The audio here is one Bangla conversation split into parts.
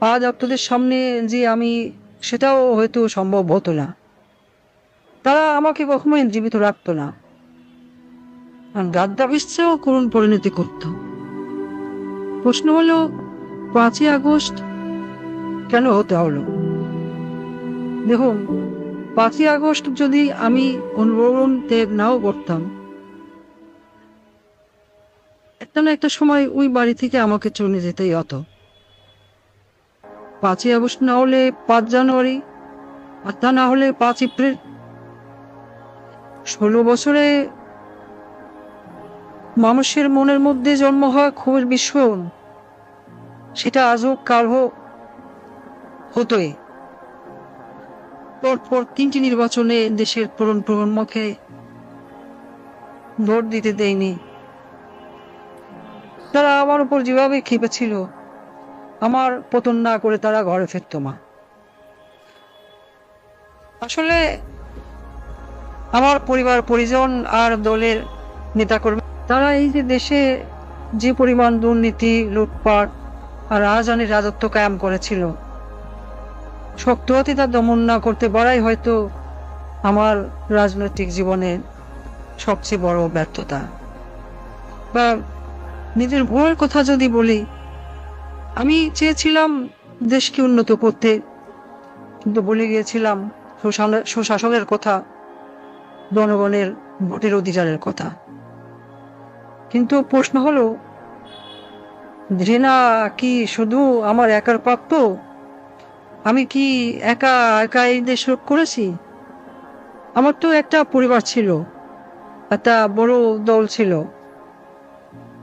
আজ আপনাদের সামনে যে আমি, সেটাও হয়তো সম্ভব হতো না। তারা আমাকে কখনোই জীবিত রাখত না। গাদ্দাফিসেও করুণ পরিণতি করত। প্রশ্ন হলো, পাঁচই আগস্ট কেন হতে হলো? দেখুন, পাঁচই আগস্ট যদি আমি অনুবরণ ত্যাগ নাও করতাম, একটা না একটা সময় ওই বাড়ি থেকে আমাকে চলে যেতেই হতো। পাঁচই আগস্ট না হলে পাঁচ জানুয়ারি, আর তা না হলে পাঁচ এপ্রিল। ষোলো বছরে মানুষের মনের মধ্যে জন্ম হওয়া খুবই বিস্ফোরণ সেটা আজ হোক, কাল হোক, হতোই। পরপর তিনটি নির্বাচনে দেশের প্রবণ প্রজন্মকে ভোট দিতে দেয়নি। তারা আমার উপর যেভাবে খেপেছিল আমার পতন না করে তারা ঘরে ফিরত মা। আসলে আমার পরিবার, পরিজন আর দলের নেতাকর্মী, তারা এই যে দেশে যে পরিমাণ দুর্নীতি, লুটপাট আর রাজধানীর রাজত্ব কায়েম করেছিল শক্ত তা দমন না করতে পারাই হয়তো আমার রাজনৈতিক জীবনের সবচেয়ে বড় ব্যর্থতা। বা নিজের ভয়ের কথা যদি বলি চেয়েছিলাম দেশকে উন্নত করতে, কিন্তু বলে গিয়েছিলাম সুশাসনের- সুশাসনের কথা, জনগণের ভোটের অধিকারের কথা। কিন্তু প্রশ্ন হলো, ঘৃণা কি শুধু আমার একার প্রাপ্য? আমি কি একা একা এই দেশ করেছি? আমার তো একটা পরিবার ছিল, একটা বড় দল ছিল।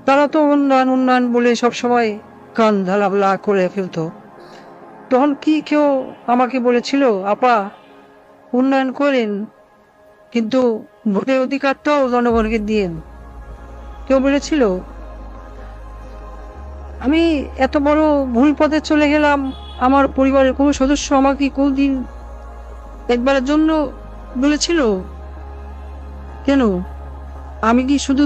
তারা তো উন্নয়ন উন্নয়ন বলে সবসময় কান ঢালাবলা করে ফেলতো। তখন কি কেউ আমাকে বলেছিল, আপা, উন্নয়ন করেন, কিন্তু ভোটের অধিকারটাও জনগণকে দিয়েন। কেউ বলেছিল, আমি এত বড় ভুল পথে চলে গেলাম, আমার পরিবারের কোনো সদস্য আমাকে কোনদিন একবারের জন্য বলেছিল? কেন? আমি কি শুধু